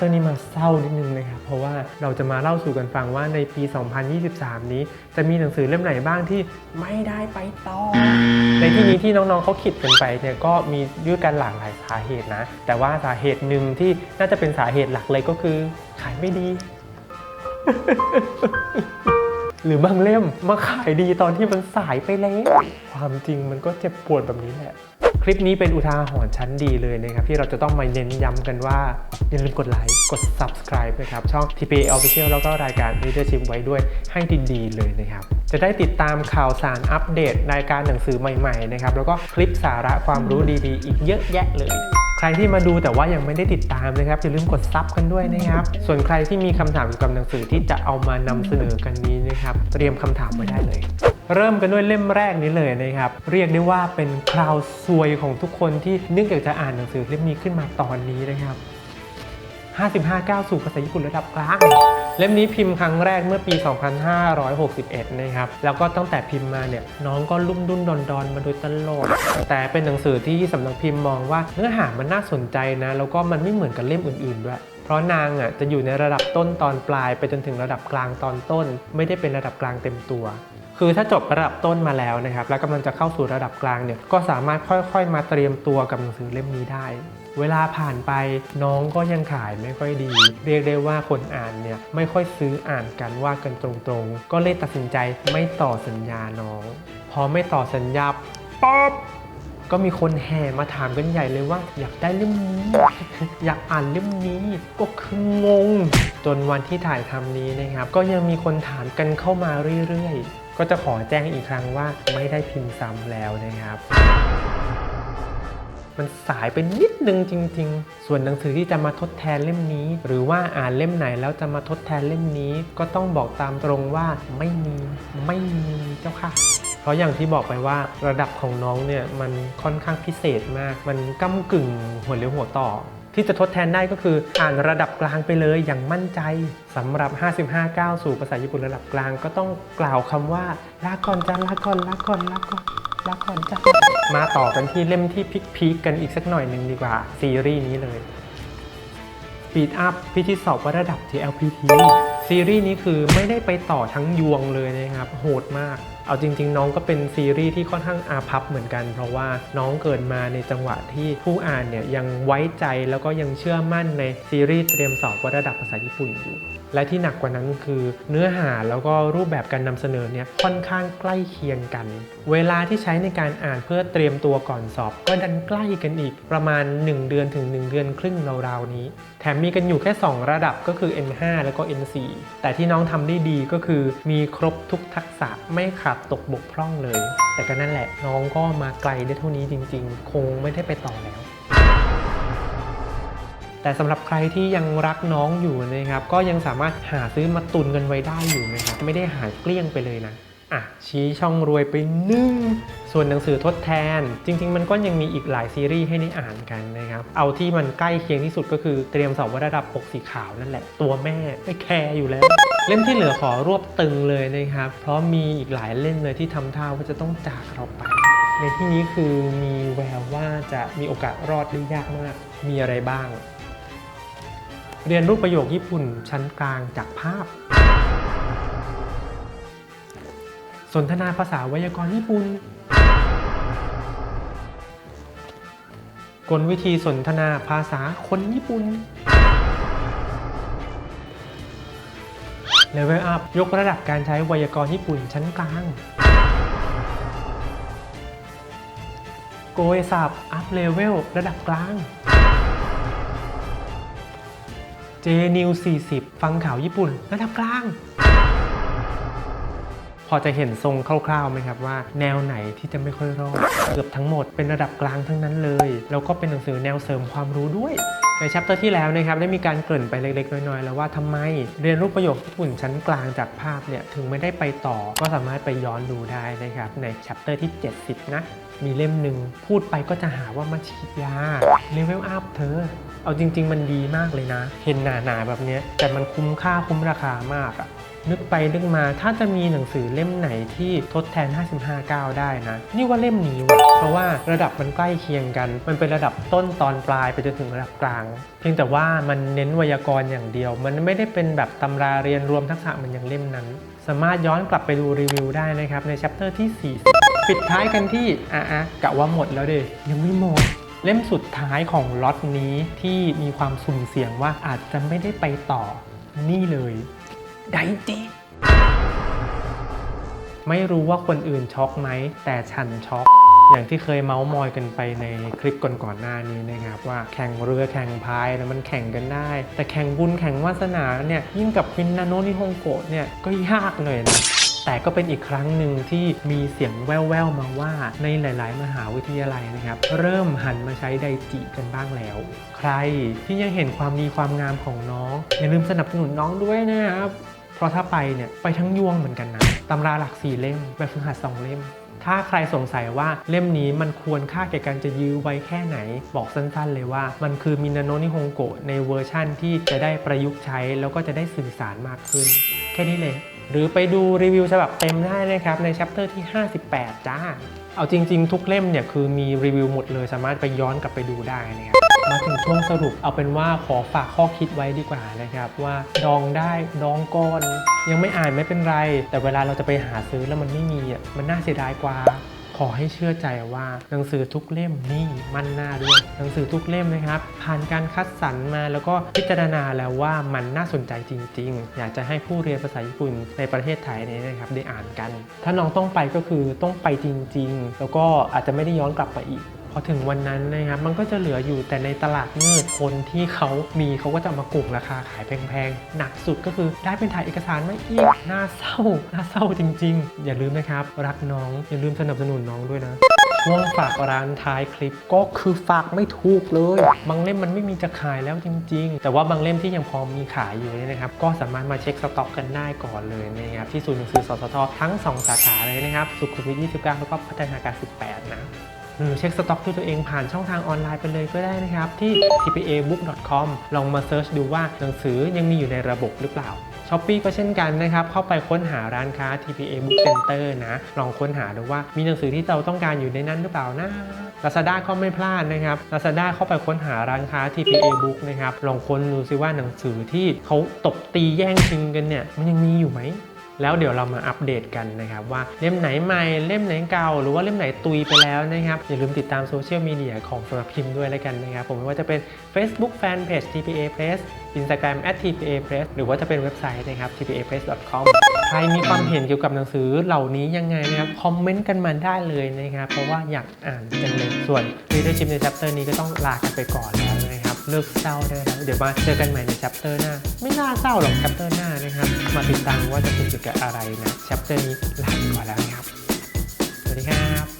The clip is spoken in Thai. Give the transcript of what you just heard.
ตอร์นี้มาเศร้านิดนึงนะครับ เพราะว่าเราจะมาเล่าสู่กันฟังว่าในปี 2023 นี้ จะมีหนังสือเล่มไหนบ้างที่ไม่ได้ไปต่อ ในที่นี้ที่น้องๆเขาคิดกันไปเนี่ยก็มีด้วยกันหลากหลายสาเหตุนะ แต่ว่าสาเหตุหนึ่งที่น่าจะเป็นสาเหตุหลักเลยก็คือ ขายไม่ดี หรือบางเล่มมาขายดีตอนที่มันสายไปแล้ว ความจริงมันก็เจ็บปวดแบบนี้แหละ คลิปนี้เป็นอุทาหรณ์ชั้นดีเลยนะครับ ที่เราจะต้องมาเน้นย้ำกันว่า อย่าลืมกดไลค์กด subscribe นะครับ ช่อง TPA Official แล้วก็รายการ Leadership ไว้ด้วยให้ดีๆเลยนะครับ จะได้ติดตามข่าวสารอัปเดตรายการหนังสือใหม่ๆนะครับแล้วก็คลิปสาระความรู้ดีๆ อีกเยอะแยะเลยใครที่มาดูแต่ว่ายังไม่ได้ติดตามนะครับอย่าลืมกดซับกันด้วยนะครับ ส่วนใครที่มีคำถามเกี่ยวกับหนังสือที่จะเอามานำเสนอกันนี้นะครับ เตรียมคำถามไว้ได้เลย เริ่มกันด้วยเล่มแรกนี้เลยนะครับ เรียกได้ว่าเป็นคราวซวยของทุกคนที่นึกอยากจะอ่านหนังสือเล่มนี้ขึ้นมาตอนนี้นะครับ55ก้าวสู่ภาษาญี่ปุ่นระดับกลาง เล่มนี้พิมพ์ครั้งแรกเมื่อปี 2561 นะครับ แล้วก็ตั้งแต่พิมพ์มาเนี่ยน้องก็ลุ่มดุนดอนดอนมาโดยตลอด แต่เป็นหนังสือที่สำนักพิมพ์มองว่าเนื้อหามันน่าสนใจนะ แล้วก็มันไม่เหมือนกับเล่มอื่นๆด้วยเพราะนางอะจะอยู่ในระดับต้นตอนปลายไปจนถึงระดับกลางตอนต้น ไม่ได้เป็นระดับกลางเต็มตัว คือถ้าจบระดับต้นมาแล้วนะครับ แล้วกำลังจะเข้าสู่ระดับกลางเนี่ย ก็สามารถค่อยๆ มาเตรียมตัวกับหนังสือเล่มนี้ได้ เวลาผ่านไปน้องก็ยังขายไม่ค่อยดี เรียกได้ว่าคนอ่านเนี่ยไม่ค่อยซื้ออ่านกันว่ากันตรงๆ ก็เลยตัดสินใจไม่ต่อสัญญาน้อง พอไม่ต่อสัญญาป๊อบก็มีคนแห่มาถามกันใหญ่เลยว่า อยากได้เล่มนี้ อยากอ่านเล่มนี้ก็คืองง จนวันที่ถ่ายทำนี้นะครับ ก็ยังมีคนถามกันเข้ามาเรื่อยๆ ก็จะขอแจ้งอีกครั้งว่าไม่ได้พิมพ์ซ้ำแล้วนะครับ มันสายไปนิดนึงจริง ๆ ส่วนหนังสือที่จะมาทดแทนเล่มนี้ หรือว่าอ่านเล่มไหนแล้วจะมาทดแทนเล่มนี้ ก็ต้องบอกตามตรงว่าไม่มีไม่มีเจ้าค่ะเพราะอย่างที่บอกไปว่าระดับของน้องเนี่ยมันค่อนข้างพิเศษมาก มันก้ากึ่งหัวเลี้ยวหัวต่อ ที่จะทดแทนได้ก็คืออ่านระดับกลางไปเลยอย่างมั่นใจสำหรับ 55ก้าวสู่ภาษาญี่ปุ่นระดับกลางก็ต้องกล่าวคำว่าลาก่อนจ้าลาก่อนลาก่อนลาก่อนลาก่อนจ้ามาต่อกันที่เล่มที่พีกๆกันอีกสักหน่อยหนึ่งดีกว่าซีรีส์นี้เลยปีดอัพพิธีสอบวัดระดับ TLPT ซีรีส์นี้คือไม่ได้ไปต่อทั้งยวงเลยนะครับ โหดมาก เอาจริง ๆ น้องก็เป็นซีรีส์ที่ค่อนข้างอาพับเหมือนกัน เพราะว่าน้องเกิดมาในจังหวะที่ผู้อ่านเนี่ยยังไว้ใจแล้วก็ยังเชื่อมั่นในซีรีส์เตรียมสอบวัดระดับภาษาญี่ปุ่นอยู่ และที่หนักกว่านั้นคือเนื้อหาแล้วก็รูปแบบการนำเสนอเนี่ยค่อนข้างใกล้เคียงกัน เวลาที่ใช้ในการอ่านเพื่อเตรียมตัวก่อนสอบ ก็ดันใกล้กันอีกประมาณ 1 เดือนถึง 1 เดือนครึ่งราวๆนี้ แถมมีกันอยู่แค่ 2 ระดับก็คือ N5 แล้วก็ N4 แต่ที่น้องทำได้ดีก็คือมีครบทุกทักษะไม่ขาดตกบกพร่องเลย แต่ก็นั่นแหละน้องก็มาไกลได้เท่านี้จริง ๆ คงไม่ได้ไปต่อแล้วแต่สำหรับใครที่ยังรักน้องอยู่นะครับ ก็ยังสามารถหาซื้อมาตุนกันไว้ได้อยู่นะครับ ไม่ได้หายเกลี้ยงไปเลยนะ อะชี้ช่องรวยไปหนึ่งส่วนหนังสือทดแทน จริง ๆ มันก็ยังมีอีกหลายซีรีส์ให้ได้อ่านกันนะครับ เอาที่มันใกล้เคียงที่สุดก็คือเตรียมสอบวัดระดับปกสีขาวนั่นแหละ ตัวแม่ไม่แคร์อยู่แล้ว เล่มที่เหลือขอรวบตึงเลยนะครับ เพราะมีอีกหลายเล่มเลยที่ทำท่าว่าจะต้องจากเราไป ในที่นี้คือมีแววว่าจะมีโอกาสรอดได้ยากมาก มีอะไรบ้าง เรียนรูปประโยคญี่ปุ่นชั้นกลางจากภาพ สนทนาภาษาไวยากรณ์ญี่ปุ่น กลวิธีสนทนาภาษาคนญี่ปุ่นเลเวลอัพยกระดับการใช้ไวยากรณ์ญี่ปุ่นชั้นกลาง โกยสับอัพเลเวลระดับกลางเจนิว40 ฟังข่าวญี่ปุ่นระดับกลาง พอจะเห็นทรงคร่าวๆไหมครับว่า แนวไหนที่จะไม่ค่อยรอดเกือบทั้งหมดเป็นระดับกลางทั้งนั้นเลย แล้วก็เป็นหนังสือแนวเสริมความรู้ด้วยในชัปเตอร์ที่แล้วนะครับได้มีการเกริ่นไปเล็ก ๆ น้อยๆแล้วว่าทำไมเรียนรูปประโยคญี่ปุ่นชั้นกลางจากภาพเนี่ยถึงไม่ได้ไปต่อก็สามารถไปย้อนดูได้นะครับในชัปเตอร์ที่ 70 นะ มีเล่มหนึ่งพูดไปก็จะหาว่ามาฉีดยาเลเวลอัพเธอ เอาจริง ๆ มันดีมากเลยนะ เห็นหนาๆแบบนี้แต่มันคุ้มค่าคุ้มราคามากอะ นึกไปนึกมาถ้าจะมีหนังสือเล่มไหนที่ทดแทน 55 9 ได้นะ นี่ว่าเล่มนี้ว่ะเพราะว่าระดับมันใกล้เคียงกัน มันเป็นระดับต้นตอนปลายไปจนถึงระดับกลาง เพียงแต่ว่ามันเน้นไวยากรณ์อย่างเดียว มันไม่ได้เป็นแบบตำราเรียนรวมทักษะมันอย่างเล่มนั้น สามารถย้อนกลับไปดูรีวิวได้นะครับใน chapter ที่ 40 ปิดท้ายกันที่อะอะกะว่าหมดแล้วเด้ยังไม่หมดเล่มสุดท้ายของล็อตนี้ที่มีความสุ่มเสี่ยงว่าอาจจะไม่ได้ไปต่อนี่เลย ไดจิไม่รู้ว่าคนอื่นช็อกไหม แต่ฉันช็อก อย่างที่เคยเมาส์มอยกันไปในคลิปก่อนๆหน้านี้นะครับว่าแข่งเรือแข่งพายนะมันแข่งกันได้ แต่แข่งบุญแข่งวาสนาเนี่ยยิ่งกับคินนาโนนิฮงโกะเนี่ยก็ยากหน่อยนะแต่ก็เป็นอีกครั้งหนึ่งที่มีเสียงแว่วๆมาว่าในหลายๆ มหาวิทยาลัยนะครับ เริ่มหันมาใช้ไดจิกันบ้างแล้ว ใครที่ยังเห็นความดีความงามของน้อง อย่าลืมสนับสนุนน้องด้วยนะครับ เพราะถ้าไปเนี่ยไปทั้งยวงเหมือนกันนะตำราหลักสี่เล่มแบบฝึกหัดสองเล่ม ถ้าใครสงสัยว่าเล่มนี้มันควรค่าแก่การจะยื้อไว้แค่ไหน บอกสั้นๆเลยว่า มันคือมินาโนนิฮงโกะในเวอร์ชั่นที่จะได้ประยุกต์ใช้ แล้วก็จะได้สื่อสารมากขึ้น แค่นี้เลย หรือไปดูรีวิวฉบับเต็มได้นะครับใน chapter ที่ 58 จ้า เอาจริง ๆ ทุกเล่มเนี่ยคือมีรีวิวหมดเลยสามารถไปย้อนกลับไปดูได้นะครับ มาถึงช่วงสรุปเอาเป็นว่าขอฝากข้อคิดไว้ดีกว่านะครับว่าดองได้ดองก่อน ยังไม่อ่านไม่เป็นไร แต่เวลาเราจะไปหาซื้อแล้วมันไม่มีอะมันน่าเสียดายกว่าขอให้เชื่อใจว่าหนังสือทุกเล่มนี่มั่นหน้าด้วย หนังสือทุกเล่มนะครับ ผ่านการคัดสรรมาแล้วก็พิจารณาแล้วว่ามันน่าสนใจจริง ๆ อยากจะให้ผู้เรียนภาษาญี่ปุ่นในประเทศไทยนี่นะครับได้อ่านกัน ถ้าน้องต้องไปก็คือต้องไปจริง ๆ แล้วก็อาจจะไม่ได้ย้อนกลับไปอีก พอถึงวันนั้นนะครับมันก็จะเหลืออยู่แต่ในตลาดมืดคนที่เขามีเขาก็จะมากุ่งราคาขายแพงๆ หนักสุดก็คือได้เป็นถ่ายเอกสารไมาอีกน่าเศร้าน่าเศร้าจริง ๆ อย่าลืมนะครับ รักน้องอย่าลืมสนับสนุนน้องด้วยนะช่วงฝากร้านท้ายคลิปก็คือฝากไม่ถูกเลย บางเล่มมันไม่มีจะขายแล้วจริง ๆ แต่ว่าบางเล่มที่ยังพอมีขายอยู่เนี่ยนะครับ ก็สามารถมาเช็คสต็อกกันได้ก่อนเลยนะครับที่ศูนย์หนังสือสสททั้ง 2 สาขาเลยนะครับ สุขุมวิท 29 แล้วก็พัฒนาการ 18 นะ หรือเช็คสต็อกด้วยตัวเองผ่านช่องทางออนไลน์ไปเลยก็ได้นะครับ ที่ tpabook.com ลองมาเซิร์ชดูว่าหนังสือยังมีอยู่ในระบบหรือเปล่าช้อปปีก็เช่นกันนะครับ เข้าไปค้นหาร้านค้า TPA Book Center นะ ลองค้นหาดูว่ามีหนังสือที่เราต้องการอยู่ในนั้นหรือเปล่านะ Lazada ก็ไม่พลาดนะครับ Lazada เข้าไปค้นหาร้านค้า TPA Book นะครับ ลองค้นดูซิว่าหนังสือที่เขาตบตีแย่งชิงกันเนี่ย มันยังมีอยู่ไหม แล้วเดี๋ยวเรามาอัปเดตกันนะครับว่าเล่มไหนใหม่เล่มไหนเก่า หรือว่าเล่มไหนตุยไปแล้วนะครับอย่าลืมติดตามโซเชียลมีเดียของสำนักพิมพ์ด้วยแล้วกันนะครับผมไม่ว่าจะเป็น Facebook Fanpage TPA Press Instagram @TPA Press หรือว่าจะเป็นเว็บไซต์นะครับ tpapress.com ใครมีความเห็นเกี่ยวกับหนังสือเหล่านี้ยังไงนะครับคอมเมนต์กันมาได้เลยนะครับเพราะว่าอยากอ่านจังเลยส่วน Readership ใน chapter นี้ก็ต้องลากันไปก่อนแล้วนะ เลิกเศร้าได้แล้วเดี๋ยวมาเจอกันใหม่ในชัปเตอร์หน้า ไม่น่าเศร้าหรอกชัปเตอร์หน้านะครับ มาติดตามว่าจะเป็นเกี่กับอะไรนะชัปเตอร์นี้ลาไปก่อนแล้วครับ สวัสดีครับ